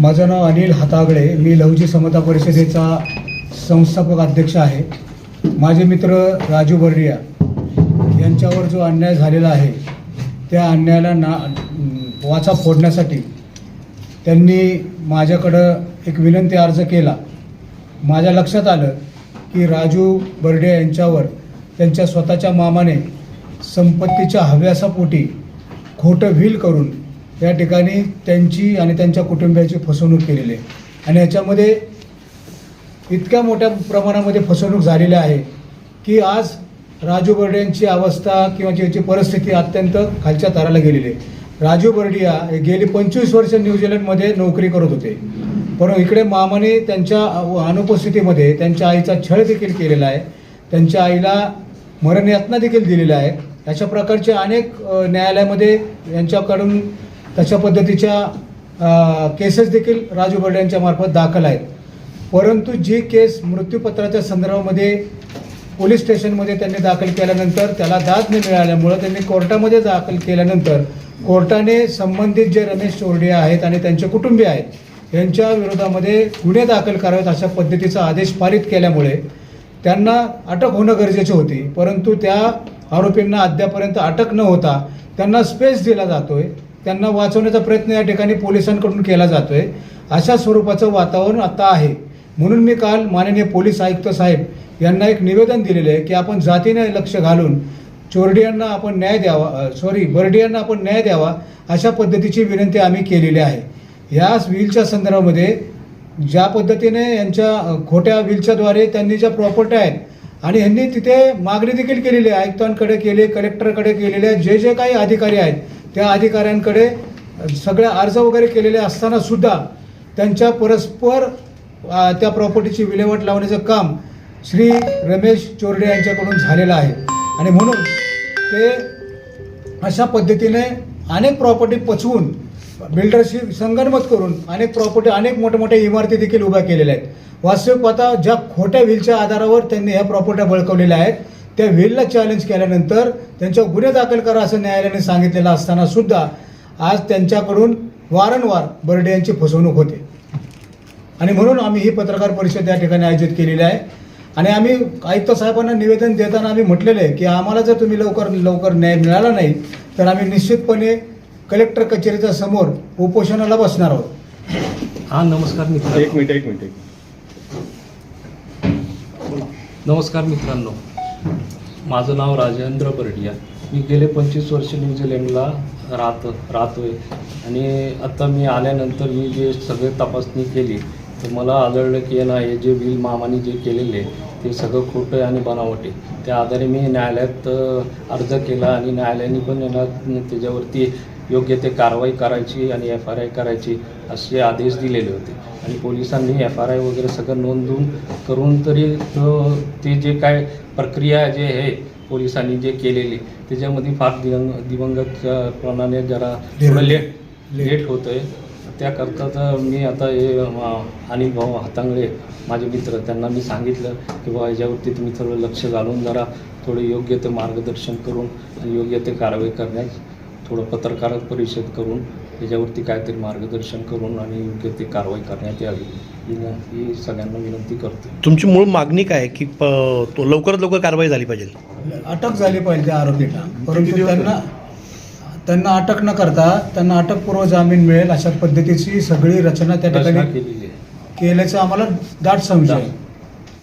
माझं नाव अनिल हातागडे. मी लवजी समता परिषदेचा संस्थापक अध्यक्ष आहे. माझे मित्र राजू बर्डिया यांच्यावर जो अन्याय झालेला आहे त्या अन्यायाला ना वाचा फोडण्यासाठी त्यांनी माझ्याकडं एक विनंती अर्ज केला. माझ्या लक्षात आलं की राजू बर्डे यांच्यावर त्यांच्या स्वतःच्या मामाने संपत्तीच्या हव्यासापोटी खोटं व्हील करून या ठिकाणी त्यांची आणि त्यांच्या कुटुंबियाची फसवणूक केलेली आहे. आणि याच्यामध्ये इतक्या मोठ्या प्रमाणामध्ये फसवणूक झालेली आहे की आज राजू बर्ड्यांची अवस्था किंवा त्याची परिस्थिती अत्यंत खालच्या ताराला गेलेली आहे. राजू बर्डिया हे गेली पंचवीस वर्ष न्यूझीलंडमध्ये नोकरी करत होते. पण इकडे मामाने त्यांच्या अनुपस्थितीमध्ये त्यांच्या आईचा छळ देखील केलेला आहे. त्यांच्या आईला मरणयातना देखील दिलेल्या आहे. अशा प्रकारचे अनेक न्यायालयामध्ये यांच्याकडून तशा पद्धतीच्या केसेस देखील राजू बर्डे यांच्या मार्फत दाखल आहेत. परंतु जी केस मृत्यूपत्राच्या संदर्भामध्ये पोलीस स्टेशनमध्ये त्यांनी दाखल केल्यानंतर त्याला दाद न मिळाल्यामुळं त्यांनी कोर्टामध्ये दाखल केल्यानंतर कोर्टाने संबंधित जे रमेश चोरडे आहेत आणि त्यांचे कुटुंबीय आहेत यांच्या विरोधामध्ये गुन्हे दाखल करावेत अशा पद्धतीचा आदेश पारित केल्यामुळे त्यांना अटक होणं गरजेचे होती. परंतु त्या आरोपींना अद्यापर्यंत अटक न होता त्यांना स्पेस दिला जातोय. त्यांना वाचवण्याचा प्रयत्न या ठिकाणी पोलिसांकडून केला जातो आहे अशा स्वरूपाचं वातावरण आता आहे. म्हणून मी काल माननीय पोलीस आयुक्त साहेब यांना एक निवेदन दिलेलं आहे की आपण जातीने लक्ष घालून चोरडियांना आपण न्याय द्यावा सॉरी बर्डियांना आपण न्याय द्यावा अशा पद्धतीची विनंती आम्ही केलेली आहे. या व्हीलच्या संदर्भामध्ये ज्या पद्धतीने यांच्या खोट्या व्हीलच्याद्वारे त्यांनी ज्या प्रॉपर्टी आहेत आणि ह्यांनी तिथे मागणी देखील केलेली आहे आयुक्तांकडे केली कलेक्टरकडे केलेले आहे जे जे काही अधिकारी आहेत त्या अधिकाऱ्यांकडे सगळ्या सगळे अर्ज वगैरे केलेले असताना सुद्धा त्यांच्या परस्पर त्या प्रॉपर्टीची विल्हेवाट लावण्याचं काम श्री रमेश चोरडे यांच्याकडून झालेलं आहे. आणि म्हणून ते अशा पद्धतीने अनेक प्रॉपर्टी पचवून बिल्डरशी संगनमत करून अनेक प्रॉपर्टी अनेक मोठ्या मोठ्या इमारती देखील उभ्या केलेल्या आहेत. वास्तविक पाता ज्या खोट्या व्हीलच्या आधारावर त्यांनी ह्या प्रॉपर्ट्या बळकवलेल्या आहेत त्या व्हीलला चॅलेंज केल्यानंतर त्यांच्यावर गुन्हे दाखल करा असं न्यायालयाने सांगितलेलं असताना सुद्धा आज त्यांच्याकडून वारंवार बर्डे यांची फसवणूक होते. आणि म्हणून आम्ही ही पत्रकार परिषद या ठिकाणी आयोजित केलेली आहे. आणि आम्ही आयुक्त साहेबांना निवेदन देताना आम्ही म्हटलेलं आहे की आम्हाला जर तुम्ही लवकर लवकर न्याय मिळाला नाही तर आम्ही निश्चितपणे कलेक्टर कचेरीच्या समोर उपोषणाला बसणार आहोत. हा नमस्कार मित्र एक मिनिट एक मिनिट. नमस्कार मित्रांनो. माझं नाव राजेंद्र बर्डिया. मी गेले पंचवीस वर्ष न्यूझीलंडला राहत राहतोय. आणि आता मी आल्यानंतर मी जे सगळे तपासणी केली तर मला आढळलं की ना हे जे बिल मामाने जे केलेले ते सगळं खोटं आहे आणि बनावट. आहे त्या आधारे मी न्यायालयात अर्ज केला आणि न्यायालयाने पण याला त्याच्यावरती योग्य ते कारवाई करायची आणि एफ आर आय करायची असे आदेश दिलेले होते. आणि पोलिसांनी एफ आर आय वगैरे सगळं नोंदवून करून तरी तो- जे काय प्रक्रिया जे आहे पोलिसांनी जे केलेली त्याच्यामध्ये फार दिवंग दिवंगत प्रमाणे जरा थोडं लेट लेट होतं आहे त्याकरता तर मी आता हे अनिल भाऊ हातांगळे माझे मित्र त्यांना मी सांगितलं की बाबा याच्यावरती तुम्ही थोडं लक्ष घालून जरा थोडं योग्य ते मार्गदर्शन करून आणि योग्य ते कारवाई करण्यास थोडं पत्रकार परिषद करून याच्यावरती काहीतरी मार्गदर्शन करून आणि योग्य ते कारवाई करण्यात यावी. ही ही सगळ्यांना विनंती करतो. तुमची मूळ मागणी काय आहे की प- तो लवकरात लवकर कारवाई झाली पाहिजे? अटक झाली पाहिजे त्या आरोपींना. परंतु त्यांना त्यांना अटक न करता त्यांना अटकपूर्व जामीन मिळेल अशा पद्धतीची सगळी रचना त्या ठिकाणी केलेली आहे. केल्याचं आम्हाला दाट. आहे.